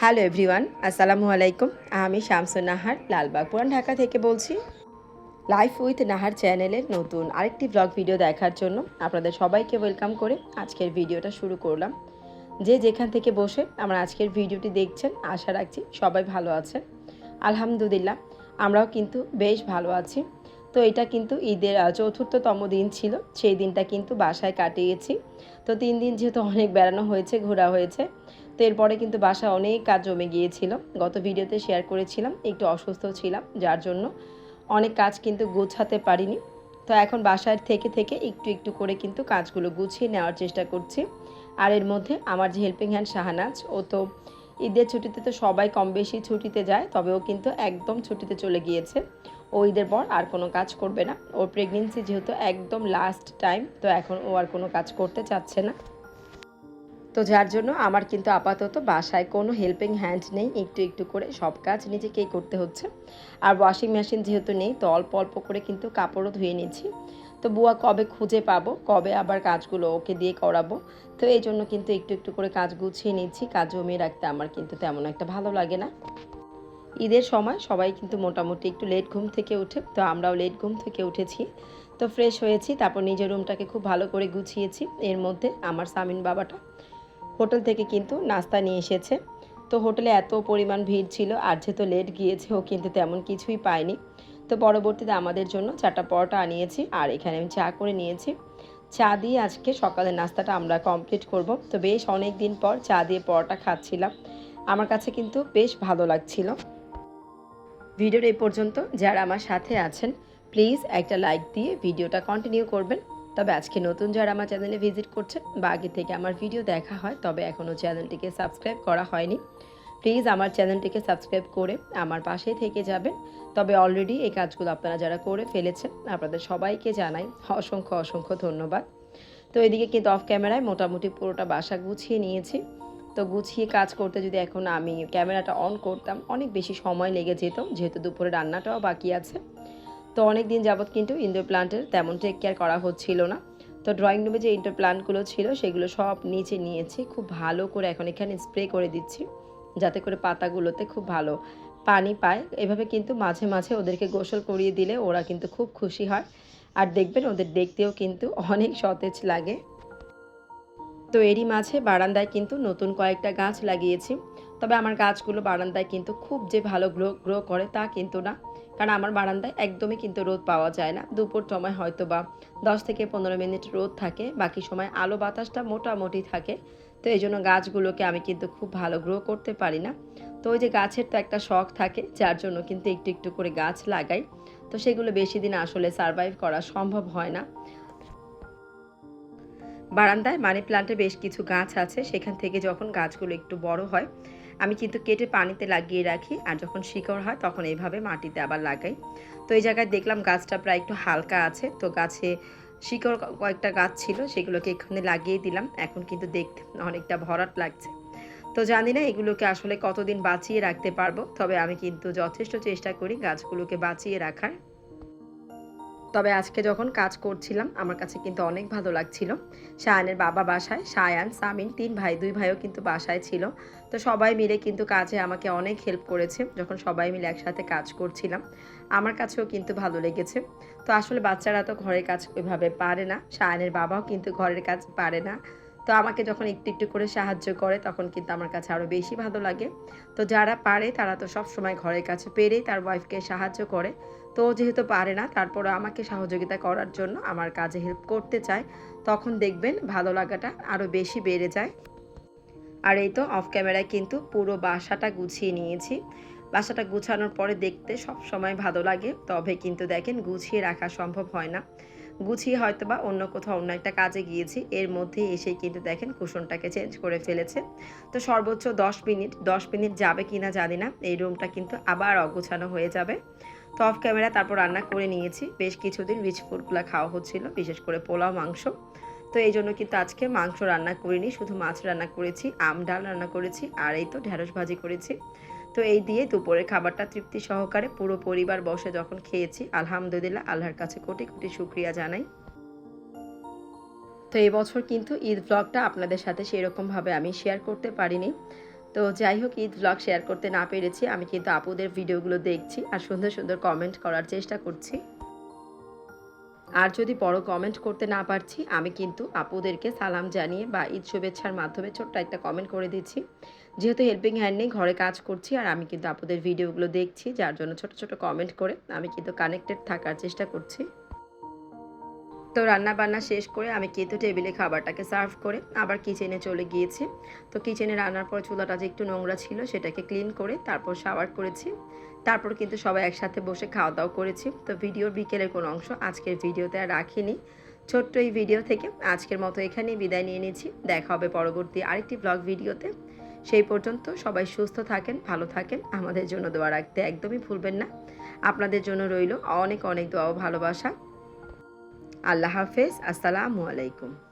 Hello everyone আসসালামু আলাইকুম আমি শামসুন নাহার লালবাগ পুরান ঢাকা থেকে বলছি। লাইফ উইথ নাহার চ্যানেলের নতুন আরেকটি ব্লগ ভিডিও দেখার জন্য আপনাদের সবাইকে ওয়েলকাম করে আজকের ভিডিওটা শুরু করলাম। যে যেখান থেকে বসে আমরা আজকের ভিডিওটি দেখছেন, আশা রাখছি সবাই ভালো আছেন। আলহামদুলিল্লাহ, আমরাও কিন্তু বেশ ভালো আছি। তো এটা কিন্তু ঈদের চতুর্থতম দিন ছিল। সেই দিনটা কিন্তু বাসায় কাটিয়েছি। তো তিন দিন যেহেতু অনেক বেড়ানো হয়েছে, ঘোরা হয়েছে, তো এরপরে কিন্তু বাসায় অনেক কাজ জমে গিয়েছিল। গত ভিডিওতে শেয়ার করেছিলাম, একটু অসুস্থ ছিলাম, যার জন্য অনেক কাজ কিন্তু গোছাতে পারিনি। তো এখন বাসায় থেকে থেকে একটু একটু করে কিন্তু কাজগুলো গুছিয়ে নেওয়ার চেষ্টা করছি। আর এর মধ্যে আমার যে হেল্পিং হ্যান্ড শাহানাজ, ও তো ঈদের ছুটিতে তো সবাই কম বেশি ছুটিতে যায়, তবে ও কিন্তু একদম ছুটিতে চলে গিয়েছে। ও ঈদের পর আর কোনো কাজ করবে না। ওর প্রেগনেন্সি যেহেতু একদম লাস্ট টাইম তো এখন ও আর কোনো কাজ করতে চাচ্ছে না। তো যার জন্য আমার কিন্তু আপাতত বাসায় কোনো হেল্পিং হ্যান্ড নেই। একটু একটু করে সব কাজ নিজেকেই করতে হচ্ছে। আর ওয়াশিং মেশিন যেহেতু নেই, তো অল্প অল্প করে কিন্তু কাপড়ও ধুয়ে নিচ্ছি। তো বুয়া কবে খুঁজে পাবো, কবে আবার কাজগুলো ওকে দিয়ে করাবো? তো এই জন্য কিন্তু একটু একটু করে কাজ গুছিয়ে নিচ্ছি। কাজ জমিয়ে রাখতে আমার কিন্তু তেমন একটা ভালো লাগে না। ঈদের সময় সবাই কিন্তু মোটামুটি একটু লেট ঘুম থেকে উঠে, তো আমরাও লেট ঘুম থেকে উঠেছি। তো ফ্রেশ হয়েছি, তারপর নিজের রুমটাকে খুব ভালো করে গুছিয়েছি। এর মধ্যে আমার সামিন বাবাটা হোটেল থেকে কিন্তু নাস্তা নিয়ে এসেছে। তো হোটেলে এত পরিমাণ ভিড় ছিল, আর যেহেতু লেট গিয়েছে, ও কিন্তু তেমন কিছুই পায়নি। তো পরবর্তীতে আমাদের জন্য চারটা পরোটা আনিয়েছি, আর এখানে আমি চা করে নিয়েছি। চা দিয়ে আজকে সকালের নাস্তাটা আমরা কমপ্লিট করব। তো বেশ অনেক দিন পর চা দিয়ে পরোটা খাচ্ছিলাম। আমার কাছে কিন্তু বেশ ভালো লাগছিল। ভিডিওর এই পর্যন্ত। যারা আমার সাথে আছেন প্লিজ একটা লাইক দিয়ে ভিডিওটা কন্টিনিউ করবেন। তবে আজকে নতুন যারা আমার চ্যানেলে ভিজিট করছেন বা আগে থেকে আমার ভিডিও দেখা হয়, তবে এখনও চ্যানেলটিকে সাবস্ক্রাইব করা হয়নি প্লিজ আমার চ্যানেলটিকে সাবস্ক্রাইব করে আমার পাশেই থেকে যাবেন। তবে অলরেডি এই কাজগুলো আপনারা যারা করে ফেলেছেন, আপনাদের সবাইকে জানাই অসংখ্য অসংখ্য ধন্যবাদ। তো এদিকে কিন্তু অফ ক্যামেরায় মোটামুটি পুরোটা বাসা গুছিয়ে নিয়েছি। তো গুছিয়ে কাজ করতে যদি এখন আমি ক্যামেরাটা অন করতাম, অনেক বেশি সময় লেগে যেত, যেহেতু দুপুরে রান্নাটাও বাকি আছে। তো অনেক দিন যাবৎ কিন্তু ইনডোর প্লান্টের তেমন টেক কেয়ার করা হচ্ছিল না। তো ড্রয়িং রুমে যে ইনডোর প্লান্টগুলো ছিল, সেগুলো সব নিচে নিয়েছি, খুব ভালো করে এখন এখানে স্প্রে করে দিচ্ছি, যাতে করে পাতাগুলোতে খুব ভালো পানি পায়। এভাবে কিন্তু মাঝে মাঝে ওদেরকে গোসল করিয়ে দিলে ওরা কিন্তু খুব খুশি হয়। আর দেখবেন ওদের দেখতেও কিন্তু অনেক সতেজ লাগে। তো এরই মাঝে বারান্দায় কিন্তু নতুন কয়েকটা গাছ লাগিয়েছি। তবে আমার গাছগুলো বারান্দায় কিন্তু খুব যে ভালো গ্রো গ্রো করে তা কিন্তু না। কারণ আমার বারান্দায় একদমই কিন্তু রোদ পাওয়া যায় না। দুপুর সময় হয়তো বা দশ থেকে পনেরো মিনিট রোদ থাকে, বাকি সময় আলো বাতাসটা মোটামুটি থাকে। তো এই জন্য গাছগুলোকে আমি কিন্তু খুব ভালো গ্রো করতে পারি না। তো ওই যে গাছের তো একটা শখ থাকে, যার জন্য কিন্তু একটু একটু করে গাছ লাগাই। তো সেগুলো বেশি দিন আসলে সারভাইভ করা সম্ভব হয় না। বারান্দায়, মানি প্লান্টে বেশ কিছু গাছ আছে। সেখান থেকে যখন গাছগুলো একটু বড় হয়, আমি কিন্তু কেটে পানিতে লাগিয়ে রাখি। আর যখন শিকড় হয়, তখন এইভাবে মাটিতে আবার লাগাই। তো এই জায়গায় দেখলাম গাছটা প্রায় একটু হালকা আছে। তো গাছে শিকড় কয়েকটা গাছ ছিল, সেগুলোকে এখানে লাগিয়ে দিলাম। এখন কিন্তু দেখতে অনেকটা ভরাট লাগছে। তো জানি না এগুলোকে আসলে কতদিন বাঁচিয়ে রাখতে পারব। তবে আমি কিন্তু যথেষ্ট চেষ্টা করি গাছগুলোকে বাঁচিয়ে রাখার। তবে আজকে যখন কাজ করছিলাম, আমার কাছে কিন্তু অনেক ভালো লাগছিল। সায়ানের বাবা বাসায়, সায়ান, সামিন, তিন ভাই, দুই ভাইও কিন্তু বাসায় ছিল। তো সবাই মিলে কিন্তু কাজে আমাকে অনেক হেল্প করেছে, যখন সবাই মিলে একসাথে কাজ করছিলাম। আমার কাছেও কিন্তু ভালো লেগেছে। তো আসলে বাচ্চারা তো ঘরের কাজ ওইভাবে পারে না, সায়ানের বাবাও কিন্তু ঘরের কাজ পারে না। তো আমাকে যখন একটু একটু করে সাহায্য করে, তখন কিন্তু আমার কাছে আরও বেশি ভালো লাগে। তো যারা পারে, তারা তো সব সময় ঘরের কাছে পেরেই তার ওয়াইফকে সাহায্য করে। তো যেহেতু পারে না, তারপরও আমাকে সহযোগিতা করার জন্য আমার কাজে হেল্প করতে চায়। তখন দেখবেন ভালো লাগাটা আরও বেশি বেড়ে যায়। আর এই তো অফ ক্যামেরায় কিন্তু পুরো বাসাটা গুছিয়ে নিয়েছি। বাসাটা গুছানোর পরে দেখতে সব সময় ভালো লাগে, তবে কিন্তু দেখেন গুছিয়ে রাখা সম্ভব হয় না। গুছিয়ে হয়তো বা অন্য কোথাও অন্য একটা কাজে গিয়েছি। এর মধ্যে এসেই কিন্তু দেখেন কুশনটাকে চেঞ্জ করে ফেলেছে। তো সর্বোচ্চ দশ মিনিট দশ মিনিট যাবে কি না জানি না। এই রুমটা কিন্তু আবার অগোছানো হয়ে যাবে। তো অফ ক্যামেরা তারপর রান্না করে নিয়েছি। বেশ কিছুদিন রিচ ফুডগুলো খাওয়া হচ্ছিল, বিশেষ করে পোলাও, মাংস। তো এই জন্য কিন্তু আজকে মাংস রান্না করিনি, শুধু মাছ রান্না করেছি, আম ডাল রান্না করেছি, আর এই তো ঢ্যাঁড়স ভাজি করেছি। তো এই দিয়ে দুপুরের খাবারটা তৃপ্তি সহকারে পুরো পরিবার বসে যখন খেয়েছি, আলহামদুলিল্লাহ, আল্লাহর কাছে কোটি কোটি শুক্রিয়া জানাই। তো এই বছর কিন্তু ঈদ ব্লগটা আপনাদের সাথে সেরকমভাবে আমি শেয়ার করতে পারিনি। তো যাই হোক, ঈদ ব্লগ শেয়ার করতে না পেরেছি, আমি কিন্তু আপুদের ভিডিওগুলো দেখছি আর সুন্দর সুন্দর কমেন্ট করার চেষ্টা করছি। আর যদি বড় কমেন্ট করতে না পারছি, আমি কিন্তু আপুদেরকে সালাম জানিয়ে বা ঈদ শুভেচ্ছার মাধ্যমে ছোট্ট একটা কমেন্ট করে দিচ্ছি। যেহেতু হেল্পিং হ্যান্ড নেই, ঘরে কাজ করছি আর আমি কিন্তু আপুদের ভিডিওগুলো দেখছি, যার জন্য ছোট ছোট কমেন্ট করে আমি কিন্তু কানেক্টেড থাকার চেষ্টা করছি। তো রান্না বান্না শেষ করে আমি কিন্তু টেবিলে খাবারটাকে সার্ভ করে আবার কিচেনে চলে গিয়েছি। তো কিচেনে রান্নার পর চুলাটা যে একটু নোংরা ছিল, সেটাকে ক্লিন করে তারপর শাওয়ার করেছি। তারপর কিন্তু সবাই একসাথে বসে খাওয়া দাওয়া করেছি। তো ভিডিওর বিকেলের কোনো অংশ আজকের ভিডিওতে আর রাখিনি। ছোট্ট এই ভিডিও থেকে আজকের মতো এখানেই বিদায় নিয়ে নিচ্ছি। দেখা হবে পরবর্তী আরেকটি ব্লগ ভিডিওতে। সেই পর্যন্ত সবাই সুস্থ থাকেন, ভালো থাকেন। আমাদের জন্য দোয়া রাখতে একদমই ভুলবেন না। আপনাদের জন্য রইল অনেক অনেক দোয়া ভালোবাসা। আল্লাহ হাফেজ। আসসালামু আলাইকুম।